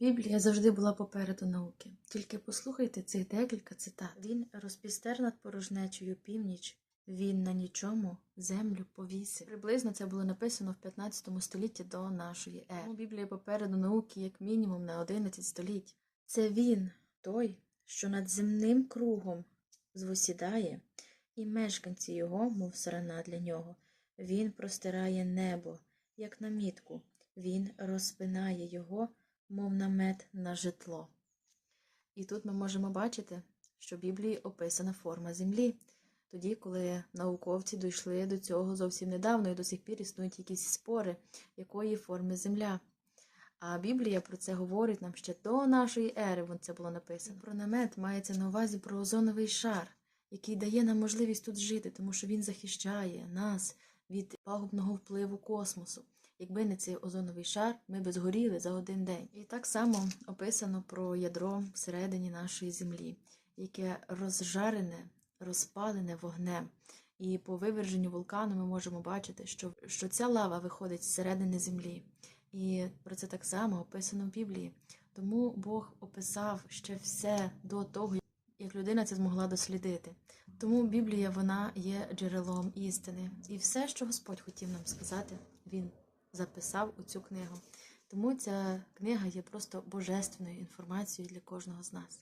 Біблія завжди була попереду науки. Тільки послухайте цих декілька цитат. Він розпістер над порожнечою північ, він на нічому землю повісив. Приблизно це було написано в 15 столітті до нашої ери. Біблія попереду науки як мінімум на 11 століть. Це він, той, що над земним кругом звосідає, і мешканці його, мов сарана для нього. Він простирає небо, як намітку, він розпинає його, мов намет на житло. І тут ми можемо бачити, що в Біблії описана форма землі. Тоді, коли науковці дійшли до цього зовсім недавно, і до сих пір існують якісь спори, якої форми земля. А Біблія про це говорить нам ще до нашої ери, вон це було написано. Про намет мається на увазі про озоновий шар, який дає нам можливість тут жити, тому що він захищає нас від пагубного впливу космосу. Якби не цей озоновий шар, ми б згоріли за один день. І так само описано про ядро всередині нашої землі, яке розжарене, розпалене вогнем. І по виверженню вулкану ми можемо бачити, що, що ця лава виходить зсередини землі. І про це так само описано в Біблії. Тому Бог описав ще все до того, як людина це змогла дослідити. Тому Біблія вона є джерелом істини. І все, що Господь хотів нам сказати, Він записав у цю книгу. Тому ця книга є просто божественною інформацією для кожного з нас.